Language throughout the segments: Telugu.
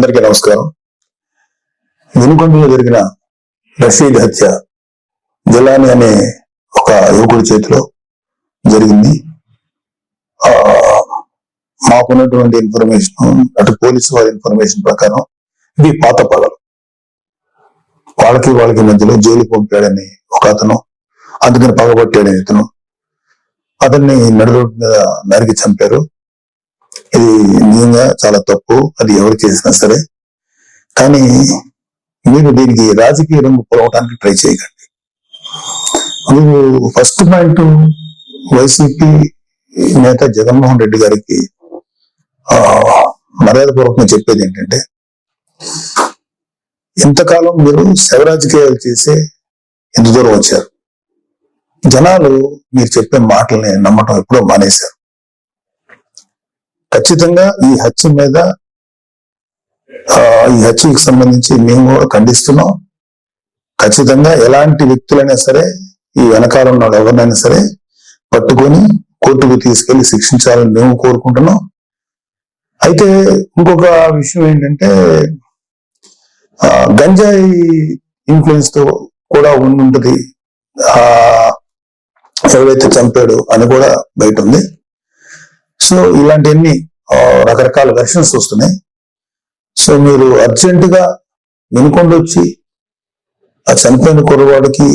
అందరికీ నమస్కారం. వినుకొండలో జరిగిన రషీద్ హత్య జలాని అనే ఒక యువకుడి చేతిలో జరిగింది. మాకున్నటువంటి ఇన్ఫర్మేషన్ అటు పోలీసు వారి ఇన్ఫర్మేషన్ ప్రకారం ఇది పాత పగలు వాళ్ళకి వాళ్ళకి మధ్యలో జైలు పంపాడని ఒక అతను అందుకని పగబట్టాడని ఇతను అతన్ని నడు రోడ్డు మీద నరికి చంపారు. ఇది నిజంగా చాలా తప్పు. అది ఎవరు చేసినా సరే. కానీ మీరు దీనికి రాజకీయ రంగు పొలవటానికి ట్రై చేయకండి. మీరు ఫస్ట్ పాయింట్ వైసీపీ నేత జగన్మోహన్ రెడ్డి గారికి మర్యాద పూర్వకంగా చెప్పేది ఏంటంటే ఇంతకాలం మీరు శవ రాజకీయాలు చేసే ఎంత దూరం వచ్చారు. జనాలు మీరు చెప్పే మాటల్ని నమ్మటం ఎప్పుడో మానేశారు. ఖచ్చితంగా ఈ హత్య మీద ఈ హత్యకు సంబంధించి మేము కూడా ఖండిస్తున్నాం. ఖచ్చితంగా ఎలాంటి వ్యక్తులైనా సరే ఈ వెనకాల ఉన్న వాళ్ళు ఎవరినైనా సరే పట్టుకొని కోర్టుకు తీసుకెళ్ళి శిక్షించాలని మేము కోరుకుంటున్నాం. అయితే ఇంకొక విషయం ఏంటంటే గంజాయి ఇన్ఫ్లుయెన్స్తో కూడా ఉండి ఆ ఎవరైతే చంపాడు అని కూడా బయట ఉంది. సో ఇలాంటివన్నీ రకరకాల వెర్షన్స్ వస్తున్నాయి. సో మీరు అర్జెంట్గా వినుకొండ వచ్చి ఆ చనిపోయిన కుర్రవాడికి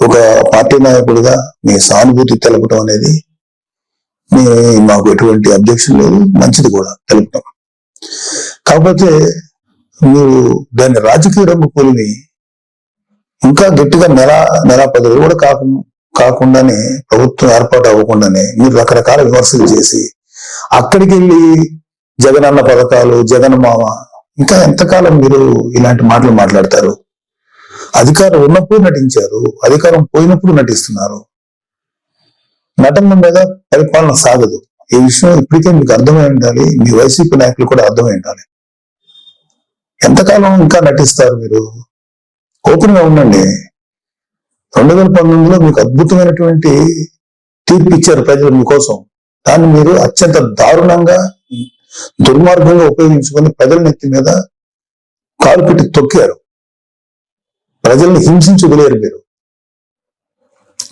ఒక పార్టీ నాయకుడిగా మీ సానుభూతి తెలపడం అనేది మీ మాకు ఎటువంటి అబ్జెక్షన్ లేదు. మంచిది కూడా తెలుపుతాం కాకపోతే మీరు దాన్ని రాజకీయ రంగు పులిని ఇంకా గట్టిగా నెల నెల పదవి కూడా కాకుండా కాకుండానే ప్రభుత్వం ఏర్పాటు అవ్వకుండానే మీరు రకరకాల విమర్శలు చేసి అక్కడికి వెళ్ళి జగనన్న పథకాలు జగన్ మామ ఇంకా ఎంతకాలం మీరు ఇలాంటి మాటలు మాట్లాడతారు? అధికారం ఉన్నప్పుడు నటించారు అధికారం పోయినప్పుడు నటిస్తున్నారు. నటన మీద పరిపాలన సాగదు. ఈ విషయం ఇప్పటికే మీకు అర్థమై ఉండాలి మీ వైసీపీ నాయకులు కూడా అర్థమై ఉండాలి. ఎంతకాలం ఇంకా నటిస్తారు మీరు? ఓపెన్గా ఉండండి. రెండు వేల పంతొమ్మిదిలో మీకు అద్భుతమైనటువంటి తీర్పు ఇచ్చారు ప్రజలు మీకోసం. దాన్ని మీరు అత్యంత దారుణంగా దుర్మార్గంగా ఉపయోగించుకొని ప్రజల నెత్తి మీద కాలు పెట్టి తొక్కారు. ప్రజల్ని హింసించి వదిలేరు మీరు.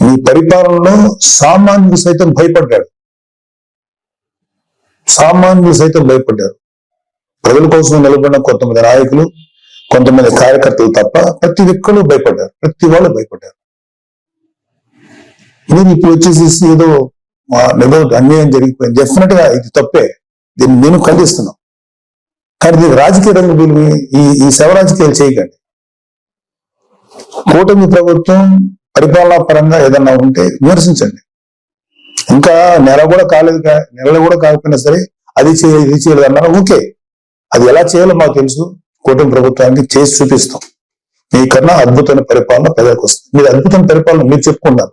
మీ పరిపాలనలో సామాన్యుడు సైతం భయపడ్డాడు సామాన్యులు సైతం భయపడ్డారు. ప్రజల కోసం నిలబడిన కొంతమంది నాయకులు కొంతమంది కార్యకర్తలు తప్ప ప్రతి ఒక్కరు భయపడ్డారు. ప్రతి వాళ్ళు భయపడ్డారు. మీరు ఇప్పుడు వచ్చేసేసి ఏదో ఏదో అన్యాయం జరిగిపోయింది. డెఫినెట్గా ఇది తప్పే. దీన్ని నేను ఖండిస్తున్నాం కానీ దీనికి రాజకీయ రంగు బిల్లు ఈ ఈ శవ రాజకీయాలు చేయకండి. కూటమి ప్రభుత్వం పరిపాలనా పరంగా ఏదన్నా ఉంటే విమర్శించండి ఇంకా నెల కూడా కాలేదు నెలలు కూడా కాకపోయినా సరే అది చేయలేదు ఇది చేయలేదు అన్నారు? ఓకే. అది ఎలా చేయాలో మాకు తెలుసు. కూటమి ప్రభుత్వానికి చేసి చూపిస్తాం. మీకన్నా అద్భుతమైన పరిపాలన ప్రజలకు వస్తుంది. మీరు అద్భుతమైన పరిపాలన మీరు చెప్పుకున్నారు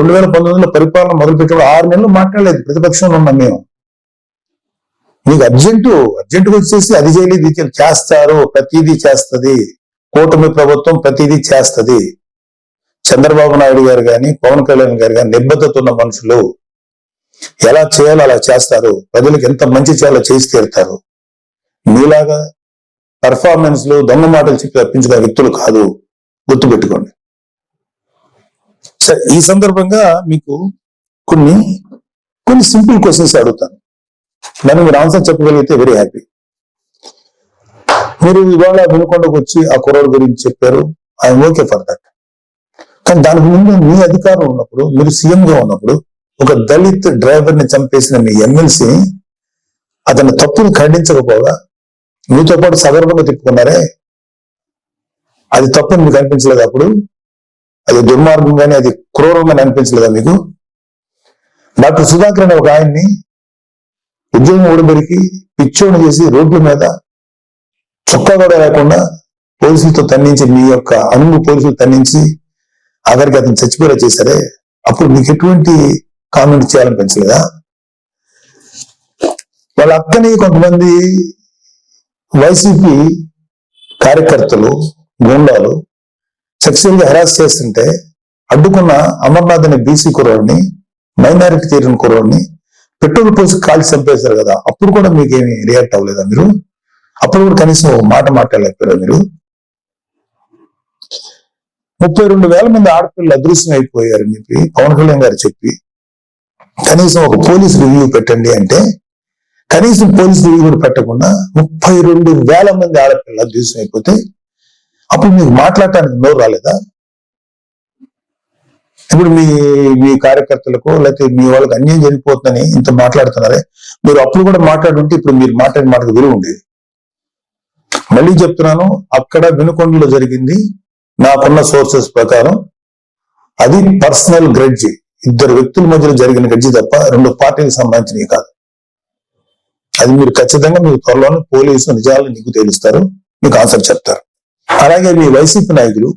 రెండు వేల పంతొమ్మిదిలో పరిపాలన మొదలుపెట్టినప్పుడు ఆరు నెలలు మాట్లాడలేదు. ప్రతిపక్షంలో ఉన్నాం మేము. మీకు అర్జెంటు అర్జెంటుగా వచ్చేసి అది చేయలేదు ఇది చేస్తారు ప్రతిదీ చేస్తది. కూటమి ప్రభుత్వం ప్రతిదీ చేస్తది. చంద్రబాబు నాయుడు గారు కానీ పవన్ కళ్యాణ్ గారు కానీ నిబద్ధత ఉన్న మనుషులు. ఎలా చేయాలో అలా చేస్తారు. ప్రజలకు ఎంత మంచి చేయాలో చేసి తీరుతారు. మీలాగా పర్ఫార్మెన్స్లు దొంగ మాటలు చెప్పి తప్పించుకునే వ్యక్తులు కాదు. గుర్తుపెట్టుకోండి. సరే ఈ సందర్భంగా మీకు కొన్ని కొన్ని సింపుల్ క్వశ్చన్స్ అడుగుతాను. దాన్ని మీరు ఆన్సర్ చెప్పగలిగితే వెరీ హ్యాపీ మీరు ఇవాళ వినుకొండకు వచ్చి ఆ కుర్రోడు గురించి చెప్పారు. ఐఎమ్ ఓకే ఫర్ దట్ కానీ దానికి ముందు మీ అధికారం ఉన్నప్పుడు మీరు సీఎంగా ఉన్నప్పుడు ఒక దళిత్ డ్రైవర్ని చంపేసిన మీ ఎమ్మెల్సీ అతని తప్పును ఖండించకపోగా మీతో పాటు సగర్వంగా తిప్పుకున్నారే? అది తప్పని మీకు అనిపించలేదు అప్పుడు? అది దుర్మార్గంగానే అది క్రూరంగానే అనిపించలేదా మీకు? డాక్టర్ సుధాకర్ అనే ఒక ఆయన్ని ఉద్యోగం ఊడబెరికి పిచ్చోడి చేసి రోడ్ల మీద చొక్కా కూడా లేకుండా పోలీసులతో తన్నించి మీ యొక్క అనుగు పోలీసులు తన్నించి ఆఖరికి అతను చచ్చిపోయేలా చేశారే అప్పుడు మీకు ఎటువంటి కామెంట్ చేయాలనిపించలేదా? వాళ్ళ అక్కని కొంతమంది వైసీపీ కార్యకర్తలు గుండాలు సెక్షువల్గా హెరాస్ చేస్తుంటే అడ్డుకున్న అమర్నాథ్ అనే బీసీ కుర్రోడిని మైనారిటీ తీరిన కుర్రోడిని పెట్రోల్ పోసి కాల్చి చంపేశారు కదా. అప్పుడు కూడా మీకేమి రియాక్ట్ అవ్వలేదా మీరు? అప్పుడు కూడా కనీసం ఒక మాట మాట్లాడలేకపోయారా మీరు? ముప్పై రెండు వేల మంది ఆడపిల్లలు అదృశ్యం అయిపోయారని చెప్పి పవన్ కళ్యాణ్ గారు చెప్పి. కనీసం ఒక పోలీస్ రివ్యూ పెట్టండి అంటే కనీసం పోలీస్ రివ్యూ కూడా పెట్టకుండా ముప్పై రెండు వేల మంది ఆడపిల్లలు అదృశ్యం అయిపోతే అప్పుడు మీకు మాట్లాడటానికి నోరు రాలేదా? ఇప్పుడు మీ మీ కార్యకర్తలకు లేకపోతే మీ వాళ్ళకి అన్యాయం జరిగిపోతుందని ఇంత మాట్లాడుతున్నారే మీరు అప్పుడు కూడా మాట్లాడుంటే ఇప్పుడు మీరు మాట్లాడిన మాటకు విలువ ఉండేది. మళ్ళీ చెప్తున్నాను అక్కడ వినుకొండలో జరిగింది నాకున్న సోర్సెస్ ప్రకారం అది పర్సనల్ గ్రెడ్జి. ఇద్దరు వ్యక్తుల మధ్యలో జరిగిన గడ్జి తప్ప రెండు పార్టీలకు సంబంధించినవి కాదు. అది మీరు ఖచ్చితంగా మీరు త్వరలోనే పోలీసు నిజాలు నీకు తేలుస్తారు మీకు ఆన్సర్ చెప్తారు. అలాగే మీ వైసీపీ నాయకులు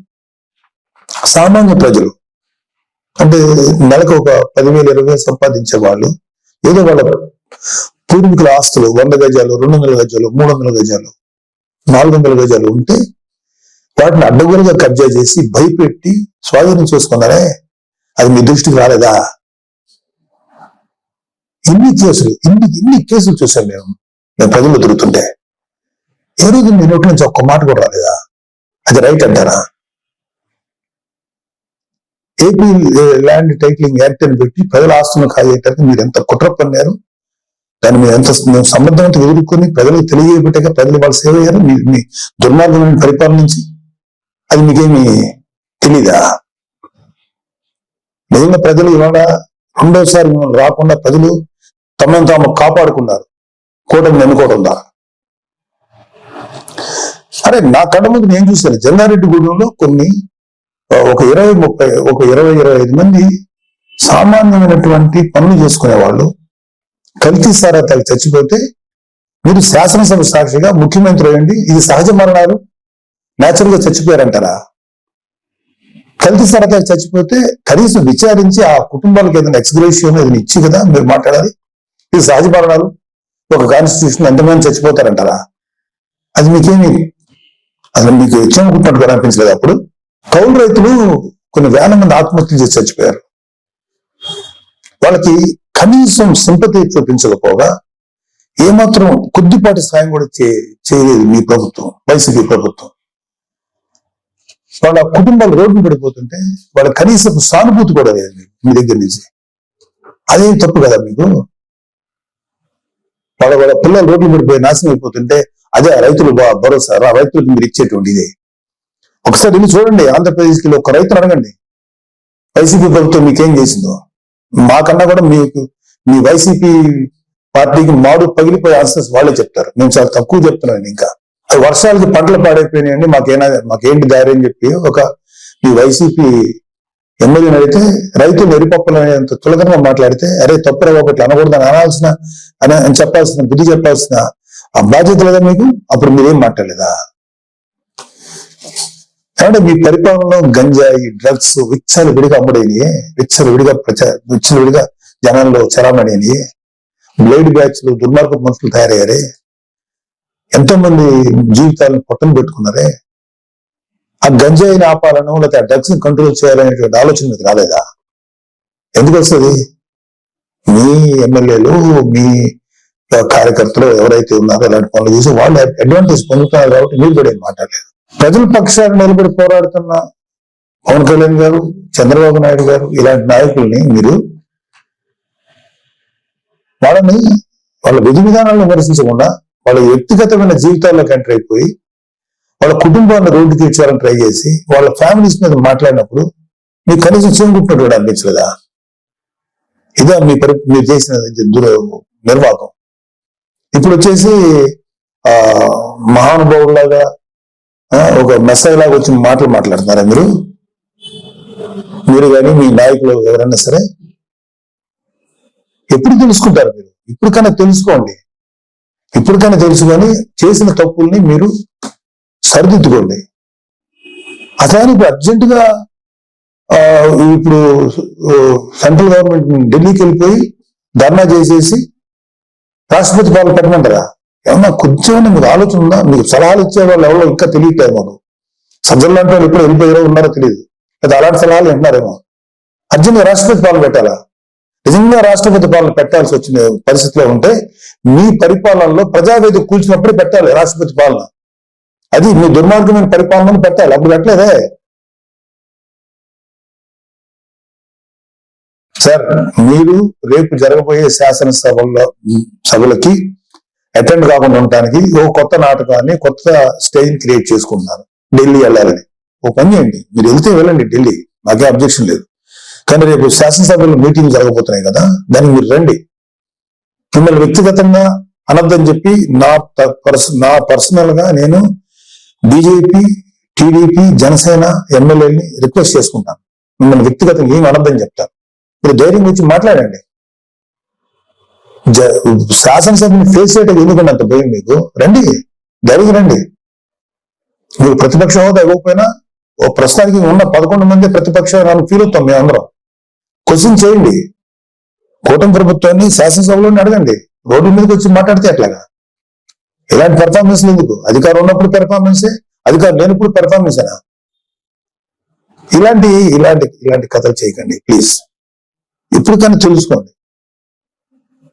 సామాన్య ప్రజలు అంటే నెలకు ఒక పదివేలు ఇరవై వేలు సంపాదించే వాళ్ళు ఏదో వాళ్ళ పూర్వీకుల ఆస్తులు వంద గజాలు రెండు వందల గజాలు మూడు వందల గజాలు నాలుగు వందల గజాలు ఉంటే వాటిని అడ్డగోలుగా కబ్జా చేసి భయపెట్టి స్వాధీనం చేసుకున్నారే? అది మీ దృష్టికి రాలేదా? ఇన్ని కేసులు ఇన్ని ఇన్ని కేసులు చూసాం మేము మేము ప్రజలు తిరుగుతుంటే. ఏ రోజు మీ నోటి నుంచి ఒక్క మాట కూడా రాలేదా? అది రైట్ అంటారా? ఏపీ ల్యాండ్ టైటిలింగ్ యాక్ట్ అని పెట్టి ప్రజల ఆస్తులను కాజేయటానికి మీరు ఎంత కుట్ర పన్నారు దాన్ని మీరు ఎంత మేము సమర్థవంతం ఎదుర్కొని ప్రజలకు తెలియజేయబట్టాక ప్రజలు వాళ్ళు సేవ అయ్యారు మీ మీ దుర్మార్గమైన పరిపాలన నుంచి? అది మీకేమి తెలీదా? నిజంగా ప్రజలు ఇవాళ రెండోసారి మిమ్మల్ని రాకుండా ప్రజలు తమను తాము కాపాడుకున్నారు. కూటమి ఎన్నుకోవడం ద్వారా. అరే నా కళ్ళ ముందు నేను చూశాను. జంగారెడ్డి గూడెంలో కొన్ని ఒక ఇరవై ముప్పై ఒక ఇరవై ఇరవై ఐదు మంది సామాన్యమైనటువంటి పనులు చేసుకునే వాళ్ళు కల్తీ సారా చచ్చిపోతే మీరు శాసనసభ సాక్షిగా ముఖ్యమంత్రి అయ్యండి. ఇది సహజ మరణాలు. న్యాచురల్గా చచ్చిపోయారంటారా? కల్తీ సారా చచ్చిపోతే కనీసం విచారించి ఆ కుటుంబాలకు ఏదైనా ఎక్స్గ్రేషన్ ఏదైనా ఇచ్చి కదా మీరు మాట్లాడాలి. ఇది సహజ మరణాలు. ఒక కాన్స్టిట్యూషన్ ఎంతమంది చచ్చిపోతారంటారా? అది మీకేమి అసలు మీకు ఇచ్చామనుకుంటున్నట్టు కూడా అనిపించలేదు అప్పుడు? కౌలు రైతులు కొన్ని వేల మంది ఆత్మహత్యలు చేసి చచ్చిపోయారు. వాళ్ళకి కనీసం సింపతి చూపించకపోగా ఏమాత్రం కొద్దిపాటి సాయం కూడా చే- చేయలేదు మీ ప్రభుత్వం వైసీపీ ప్రభుత్వం. వాళ్ళ కుటుంబాలు రోడ్డు పడిపోతుంటే వాళ్ళ కనీసం సానుభూతి కూడా లేదు మీ దగ్గర నుంచి. అదేం తప్పు కదా మీకు? వాళ్ళ వాళ్ళ పిల్లలు రోడ్లు పడిపోయి నాశనం అయిపోతుంటే అదే రైతులు బా- భరోసా ఆ రైతులకు మీరు ఇచ్చేటువంటి ఇదే. ఒకసారి వెళ్ళి చూడండి ఆంధ్రప్రదేశ్కి ఒక రైతును అడగండి. వైసీపీ ప్రభుత్వం మీకేం చేసిందో? మాకన్నా కూడా మీకు మీ వైసీపీ పార్టీకి మాడు పగిలిపోయే ఆన్సర్స్ వాళ్ళే చెప్తారు. నేను చాలా తక్కువ చెప్తున్నాను ఇంకా. అది వర్షాలకి పంటలు పాడైపోయినాయండి మాకేనా మాకేంటి దారి అని చెప్పి ఒక మీ వైసీపీ ఎమ్మెల్యేని అడిగితే రైతులు ఎరిపప్పులు అనేంత తులకరంగా మాట్లాడితే అరే తప్పురా ఒకటి అనకూడదని అనాల్సిన అని చెప్పాల్సిన బుద్ధి చెప్పాల్సిన ఆ బాధ్యత లేదా మీకు? అప్పుడు మీరేం మాట్లాడలేదా? కాబట్టి మీ పరిపాలనలో గంజాయి డ్రగ్స్ విచ్చలు విడిగా అమ్ముడైనవి విచ్చలు విడిగా ప్రచార విచ్చలు విడిగా జనాల్లో చరామణిని బ్లేడ్ బ్యాచ్లు దుర్మార్గ మనుషులు తయారయ్యారే ఎంతో మంది జీవితాలను పొట్టం పెట్టుకున్నారే ఆ గంజాయిని ఆపాలను లేకపోతే ఆ డ్రగ్స్ కంట్రోల్ చేయాలనేటువంటి ఆలోచన మీకు రాలేదా? ఎందుకు వస్తుంది? మీ ఎమ్మెల్యేలు మీ కార్యకర్తలు ఎవరైతే ఉన్నారో అలాంటి పనులు చేసి వాళ్ళు అడ్వాంటేజ్ పొందుతున్నారు కాబట్టి మీరు కూడా ఏం మాట్లాడలేదు. ప్రజల పక్షాన్ని నిలబడి పోరాడుతున్న పవన్ కళ్యాణ్ గారు చంద్రబాబు నాయుడు గారు ఇలాంటి నాయకుల్ని మీరు వాళ్ళని వాళ్ళ విధి విధానాలను విమర్శించకుండా వాళ్ళ వ్యక్తిగతమైన జీవితాల్లోకి ఎంటర్ అయిపోయి వాళ్ళ కుటుంబాన్ని రోడ్డు తీర్చాలని ట్రై చేసి వాళ్ళ ఫ్యామిలీస్ మీద మాట్లాడినప్పుడు మీకు కనీసం చెంగుట్టినట్టు కూడా అనిపించలేదా? ఇదే మీ పరి మీరు చేసిన దుర నిర్వాహకం ఇప్పుడు వచ్చేసి ఆ మహానుభావులాగా ఒక మెసేజ్ లాగా వచ్చి మాటలు మాట్లాడుతున్నారు మీరు మీరు కానీ మీ నాయకులు ఎవరైనా సరే ఎప్పుడు తెలుసుకుంటారు మీరు? ఇప్పటికైనా తెలుసుకోండి. ఇప్పటికైనా తెలుసుకొని చేసిన తప్పుల్ని మీరు సరిదిద్దుకోండి. అసలు ఇప్పుడు అర్జెంట్గా ఇప్పుడు సెంట్రల్ గవర్నమెంట్ ఢిల్లీకి వెళ్ళిపోయి ధర్నా చేసేసి రాష్ట్రపతి పాలన పెట్టమంటారా ఏమన్నా కొంచెం మీకు ఆలోచన ఉందా? మీకు సలహాలు ఇచ్చే వాళ్ళు ఎవరో ఇంకా తెలియట్లేదు మాకు. సజ్జలు లాంటి వాళ్ళు ఎప్పుడు వెళ్ళిపోయారో ఉన్నారో తెలియదు. లేదా అలాంటి సలహాలు వింటున్నారేమో. అర్జెంట్గా రాష్ట్రపతి పాలన పెట్టాలా? నిజంగా రాష్ట్రపతి పాలన పెట్టాల్సి వచ్చిన పరిస్థితిలో ఉంటే మీ పరిపాలనలో ప్రజావేది కూల్చినప్పుడే పెట్టాలి రాష్ట్రపతి పాలన. అది మీ దుర్మార్గమైన పరిపాలనను పెట్టాలి. అప్పుడు పెట్టలేదే. సార్ మీరు రేపు జరగబోయే శాసనసభల్లో సభలకి అటెండ్ కాకుండా ఉండటానికి ఓ కొత్త నాటకాన్ని కొత్త స్టేజ్ క్రియేట్ చేసుకుంటున్నారు. ఢిల్లీ వెళ్ళాలని. ఓ పని చేయండి. మీరు వెళ్తే వెళ్ళండి ఢిల్లీ. నాకే అబ్జెక్షన్ లేదు. కానీ రేపు శాసనసభలో మీటింగ్ జరగబోతున్నాయి కదా దానికి మీరు రండి. మిమ్మల్ని వ్యక్తిగతంగా అనర్థం చెప్పి నా ప- నా పర్సనల్గా నేను బీజేపీ టీడీపీ జనసేన ఎమ్మెల్యేని రిక్వెస్ట్ చేసుకుంటాను. మిమ్మల్ని వ్యక్తిగతంగా ఏం అనొద్దని చెప్తాను. మీరు ధైర్యం గురించి మాట్లాడండి. జ- శాసనసభని ఫేస్ చేయటం ఎందుకంటే అంత భయం మీకు? రండి ధైర్యం రండి. మీరు ప్రతిపక్ష హోదా ఇవ్వకపోయినా ఓ ప్రస్తుతానికి ఉన్న పదకొండు మంది ప్రతిపక్ష ఫీల్ అవుతాం మేమందరం క్వశ్చన్ చేయండి. కూటమి ప్రభుత్వాన్ని శాసనసభలోనే అడగండి. రోడ్డు మీదకి వచ్చి మాట్లాడితే ఎట్లాగా? ఇలాంటి పెర్ఫార్మెన్స్ ఎందుకు? అధికారం ఉన్నప్పుడు పెర్ఫార్మెన్సే అధికారం లేనప్పుడు పెర్ఫార్మెన్సేనా ఇలాంటి ఇలాంటి ఇలాంటి కథలు చేయకండి ప్లీజ్ ఇప్పటికైనా తెలుసుకోండి.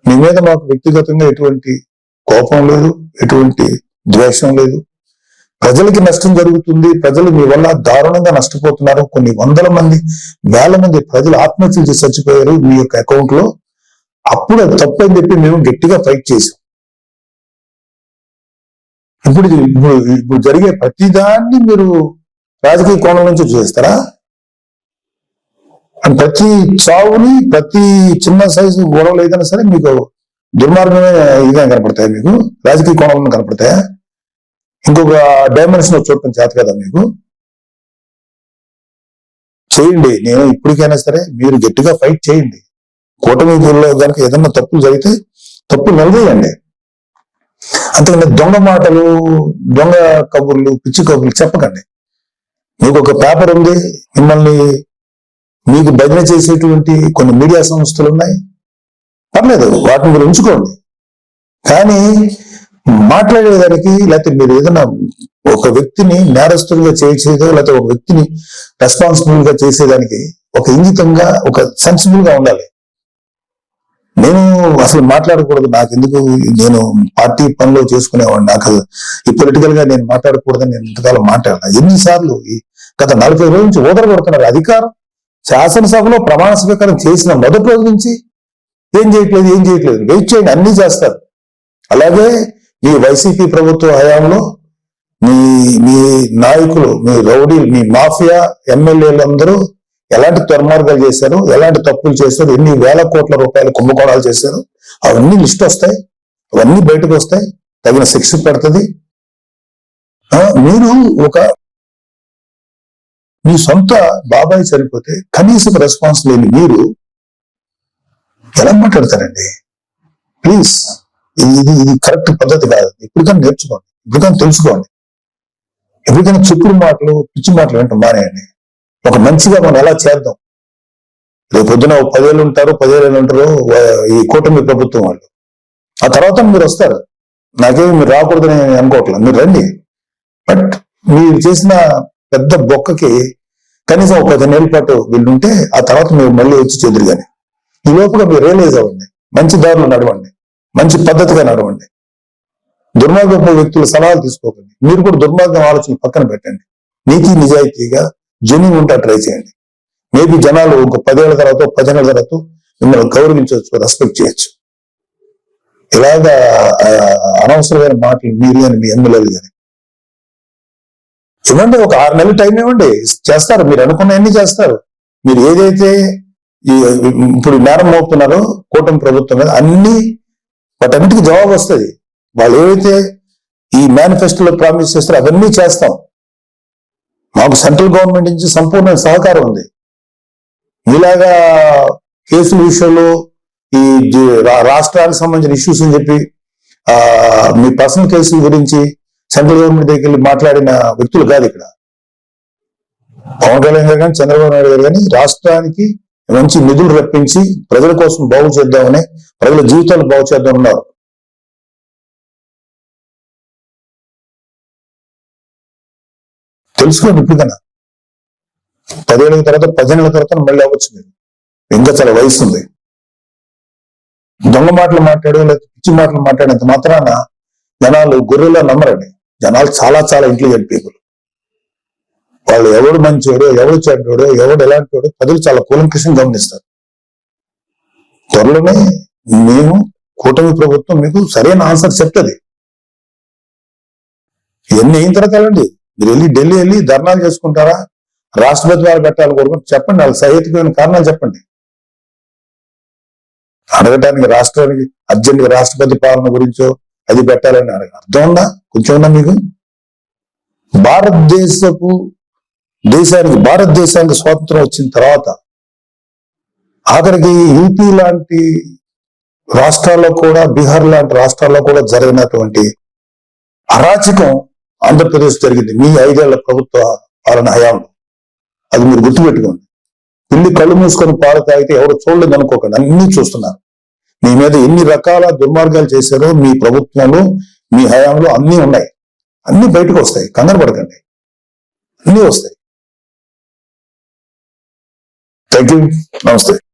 మీ మీద మాకు వ్యక్తిగతంగా ఎటువంటి కోపం లేదు ఎటువంటి ద్వేషం లేదు. ప్రజలకి నష్టం జరుగుతుంది ప్రజలు మీ వల్ల దారుణంగా నష్టపోతున్నారు. కొన్ని వందల మంది వేల మంది ప్రజలు ఆత్మహత్యలు చేసి చచ్చిపోయారు మీ యొక్క అకౌంట్లో. అప్పుడు అది తప్పని చెప్పి మేము గట్టిగా ఫైట్ చేసాం ఇప్పుడు ఇప్పుడు ఇప్పుడు జరిగే ప్రతిదాన్ని మీరు రాజకీయ కోణం నుంచి చూస్తారా? ప్రతి చావుని ప్రతి చిన్న సైజు గొడవలు ఏదైనా సరే మీకు దుర్మార్గమే ఇదిగా కనపడతాయి మీకు? రాజకీయ కోణంలో కనపడతాయా? ఇంకొక డైమెన్షన్ చూడటం చేత కదా మీకు? చేయండి. నేను ఇప్పటికైనా సరే మీరు గట్టిగా ఫైట్ చేయండి. కూటమిలో కనుక ఏదన్నా తప్పులు జరిగితే తప్పులు నిలదీయండి అంతేకాని దొంగ మాటలు దొంగ కబుర్లు పిచ్చి కబుర్లు చెప్పకండి. మీకు ఒక పేపర్ ఉంది. మిమ్మల్ని మీకు భజన చేసేటువంటి కొన్ని మీడియా సంస్థలు ఉన్నాయి. పర్లేదు వాటిని మీరు ఉంచుకోండి. కానీ మాట్లాడేదానికి లేకపోతే మీరు ఏదైనా ఒక వ్యక్తిని నేరస్తులుగా చేసేదో లేకపోతే ఒక వ్యక్తిని రెస్పాన్సిబుల్గా చేసేదానికి ఒక ఇంగితంగా ఒక సెన్సిబుల్గా ఉండాలి. నేను అసలు మాట్లాడకూడదు. నాకు ఎందుకు నేను పార్టీ పనిలో చేసుకునేవాడిని. నాకు ఈ పొలిటికల్గా నేను మాట్లాడకూడదని నేను ఇంతకాలం మాట్లాడాలి ఎన్నిసార్లు గత నలభై రోజుల నుంచి ఓదర కొడుతున్నారు అధికారం. శాసనసభలో ప్రమాణ స్వీకారం చేసిన మొదటి రోజు నుంచి ఏం చేయట్లేదు ఏం చేయట్లేదు. వెయిట్ చేయండి అన్ని చేస్తారు. అలాగే మీ వైసీపీ ప్రభుత్వ హయాంలో మీ మీ నాయకులు మీ రౌడీలు మీ మాఫియా ఎమ్మెల్యేలు అందరూ ఎలాంటి దుర్మార్గాలు చేశారు ఎలాంటి తప్పులు చేశారు ఎన్ని వేల కోట్ల రూపాయలు కుంభకోణాలు చేశారు అవన్నీ లిస్ట్ వస్తాయి అవన్నీ బయటకు వస్తాయి తగిన శిక్ష పడుతుంది. మీరు ఒక మీ సొంత బాబాయ్ చనిపోతే కనీసం రెస్పాన్స్ లేని మీరు ఎలా మాట్లాడతారండి? ప్లీజ్ ఇది ఇది కరెక్ట్ పద్ధతి కాదు. ఇప్పటికైనా నేర్చుకోండి. ఇప్పటికైనా తెలుసుకోండి. ఎప్పటికైనా చెప్పుడు మాటలు పిచ్చి మాటలు వింటాం మానేయండి. ఒక మంచిగా మనం ఎలా చేద్దాం? రేపు పొద్దున ఒక పదేళ్ళు ఉంటారు పదేళ్ళు ఉంటారు ఈ కూటమి ప్రభుత్వం వాళ్ళు. ఆ తర్వాత మీరు వస్తారు. నాకేమి మీరు రాకూడదని అనుకోవట్లేదు మీరు రండి. బట్ మీరు చేసిన పెద్ద బొక్కకి కనీసం ఒక పదిహేనేళ్ళ పాటు వీళ్ళుంటే ఆ తర్వాత మీరు మళ్ళీ వచ్చి చెదురు కానీ ఈ లోపల మీరు రియలైజ్ అవ్వండి. మంచి దారిలో నడవండి. మంచి పద్ధతిగా నడవండి. దుర్మార్గపు వ్యక్తుల సలహాలు తీసుకోకండి. మీరు కూడా దుర్మార్గం ఆలోచన పక్కన పెట్టండి. నీతి నిజాయితీగా జెన్యున్ ఉంటా ట్రై చేయండి. మేబీ జనాలు ఒక పదేళ్ళ తర్వాత పదిహేనుల తర్వాత మిమ్మల్ని గౌరవించవచ్చు రెస్పెక్ట్ చేయొచ్చు. ఇలాగా అనవసరమైన మాటలు మీరు కానీ మీ ఎమ్మెల్యేలు కానీ ఇవ్వండి ఒక ఆరు నెలలు టైం ఇవ్వండి. చేస్తారు మీరు అనుకున్నవన్నీ చేస్తారు. మీరు ఏదైతే ఈ ఇప్పుడు నేరం మోపుతున్నారో కూటమి ప్రభుత్వం మీద అన్ని వాటన్నిటికీ జవాబు వస్తుంది. వాళ్ళు ఏవైతే ఈ మేనిఫెస్టోలో ప్రామిస్ చేస్తారో అవన్నీ చేస్తాం. మాకు సెంట్రల్ గవర్నమెంట్ నుంచి సంపూర్ణ సహకారం ఉంది. ఇలాగా కేసుల విషయంలో ఈ రాష్ట్రానికి సంబంధించిన ఇష్యూస్ అని చెప్పి మీ పర్సనల్ కేసుల గురించి సెంట్రల్ గవర్నమెంట్ దగ్గరికి వెళ్ళి మాట్లాడిన వ్యక్తులు కాదు ఇక్కడ. పవన్ కళ్యాణ్ గారు కానీ చంద్రబాబు నాయుడు గారు కానీ రాష్ట్రానికి మంచి నిధులు రప్పించి ప్రజల కోసం బాగు చేద్దామని ప్రజల జీవితాలు బాగు చేద్దాం ఉన్నారు. తెలుసుకోండి ఇప్పుడు కన్నా పదేళ్ళ తర్వాత పదిహేనుల తర్వాత మళ్ళీ అవ్వచ్చు మీరు ఇంకా చాలా వయసు ఉంది. దొంగ మాటలు మాట్లాడు లేదా పిచ్చి మాటలు మాట్లాడినంత మాత్రాన జనాలు గొర్రెలా నమ్మరండి. జనాలు చాలా చాలా ఇంటెలిజెంట్ పీపుల్ వాళ్ళు ఎవడు మంచోడు ఎవడు చెడ్డోడు ఎవడు ఎలాంటి వాడో ప్రజలు చాలా కూలంకషం గమనిస్తారు. త్వరలోనే మేము కూటమి ప్రభుత్వం మీకు సరైన ఆన్సర్ చెప్తుంది. ఇవన్నీ అయిన తర్వాత వెళ్ళండి. మీరు వెళ్ళి ఢిల్లీ వెళ్ళి ధర్నాలు చేసుకుంటారా? రాష్ట్రపతి వారు పెట్టాలి కోరుకుంటే చెప్పండి. వాళ్ళకి సహేతుకమైన కారణాలు చెప్పండి. అడగటానికి రాష్ట్రానికి అర్జెంట్గా రాష్ట్రపతి పాలన గురించో అది పెట్టాలని అడగ. అర్థం ఉందా కొంచెం ఉందా మీకు. భారతదేశపు దేశానికి భారతదేశానికి స్వాతంత్రం వచ్చిన తర్వాత ఆఖరికి యూపీ లాంటి రాష్ట్రాల్లో కూడా బీహార్ లాంటి రాష్ట్రాల్లో కూడా జరిగినటువంటి అరాచకం ఆంధ్రప్రదేశ్ జరిగింది. మీ ఐదేళ్ళ ప్రభుత్వ పాలన హయాంలో. అది మీరు గుర్తుపెట్టుకోండి. పిల్లి కళ్ళు మూసుకొని పాలు తాగితే ఎవరు చూడలేదు అనుకోకండి అన్ని చూస్తున్నారు. మీ మీద ఎన్ని రకాల దుర్మార్గాలు చేశారో మీ ప్రభుత్వంలో మీ హయాంలో అన్నీ ఉన్నాయి. అన్ని బయటకు వస్తాయి. కంగారు పడకండి. అన్ని వస్తాయి. థ్యాంక్ యూ నమస్తే.